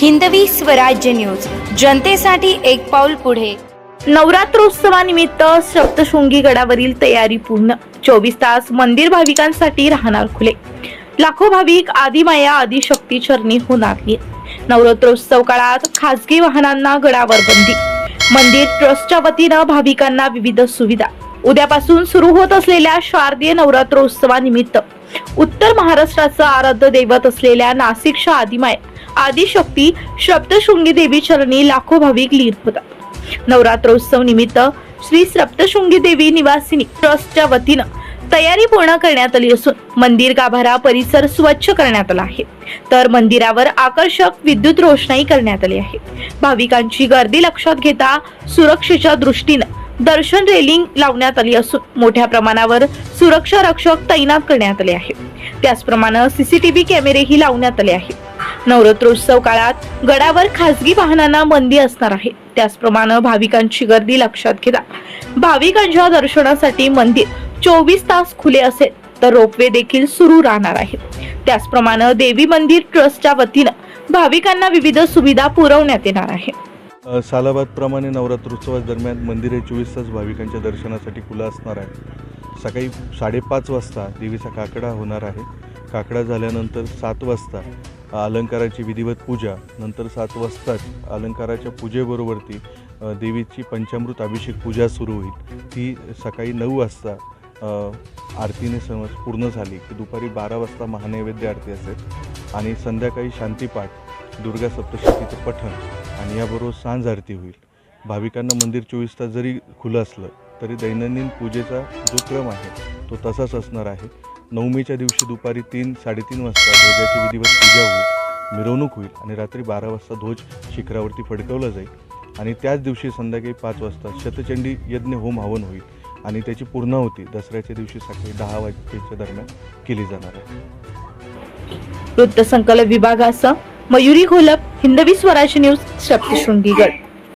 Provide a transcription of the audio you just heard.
Hindavi Swarajya news. जनतेसाठी एक पाऊल पुढे. नवरात्रोत्सवानिमित्त सप्तशृंगी गडावरील तयारी पूर्ण. चोवीस तास मंदिर भाविकांसाठी राहणार खुले. लाखो भाविक आदिमाया आदिशक्ती चरणी होणार नवरात्रोत्सव काळात खासगी वाहनांना गडावर बंदी. मंदिर ट्रस्टच्या वतीनं भाविकांना विविध सुविधा. उद्यापासून सुरू होत असलेल्या शारदीय नवरात्रोत्सवानिमित्त. उत्तर महाराष्ट्राचं आराध्य दैवत असलेल्या नाशिकच्या आदिमाय आदिशक्ती सप्तशृंगी देवी चरणी लाखो भाविक लीन होतात. नवरात्रोत्सव निमित्त श्री सप्तशृंगी देवी निवासिनी ट्रस्टच्या वतीनं तयारी पूर्ण करण्यात आली असून मंदिर गाभारा परिसर स्वच्छ करण्यात आला आहे. तर मंदिरावर आकर्षक विद्युत रोषणाई करण्यात आली आहे. भाविकांची गर्दी लक्षात घेता सुरक्षेच्या दृष्टीनं दर्शन रेलिंग लावण्यात आली असून मोठ्या प्रमाणावर सुरक्षा रक्षक तैनात करण्यात आले आहे. त्याचप्रमाणे सीसीटीव्ही कॅमेरेही लावण्यात आले आहेत. नवरात्रोत्सव काळात गडावर खासगी वाहनांना बंदी असणार आहे. त्याचप्रमाणे भाविकांची गर्दी लक्षात घेता. भाविकांच्या दर्शनासाठी मंदिर चोवीस तास खुले असेल तर रोपवे देखील सुरू राहणार आहे त्याचप्रमाणे देवी मंदिर ट्रस्टच्या वतीनं भाविकांना विविध सुविधा पुरवण्यात येणार आहे. अ, सालाबादप्रमाणे नवरात्रोत्सवादरम्यान हे चोवीस तास भाविकांच्या दर्शनासाठी खुलं असणार आहे सकाळी साडेपाच वाजता देवीचा काकडा होणार आहे. काकडा झाल्यानंतर सात वाजता अलंकाराची विधिवत पूजा नंतर सात वाजताच अलंकाराच्या पूजेबरोबरती देवीची पंचामृत अभिषेक पूजा सुरू होईल. ती सकाळी नऊ वाजता आरतीने समज पूर्ण झाली की दुपारी बारा वाजता महानैवेद्य आरती असेल आणि संध्याकाळी शांतीपाठ दुर्गा सप्तशतीचं पठण आणि याबरोबर सांज आरती होईल. भाविकांना मंदिर चोवीस तास जरी खुलं असलं तरी दैनंदिन पूजेचा जो क्रम आहे तो तसाच असणार आहे. नवमीच्या दिवशी दुपारी तीन साडेतीन वाजता ध्वजाची विधिवत पूजा होईल मिरवणूक होईल आणि रात्री बारा वाजता ध्वज शिखरावरती फडकवला जाईल. आणि त्याच दिवशी संध्याकाळी पाच वाजता शतचंडी यज्ञ होम हवन होईल आणि त्याची पूर्णाहुती दसऱ्याच्या दिवशी सकाळी दहा वाजेच्या दरम्यान केली जाणार आहे. वृत्तसंकलन विभागासह मयुरी घोलप हिंदवी स्वराज न्यूज सप्तशृंगी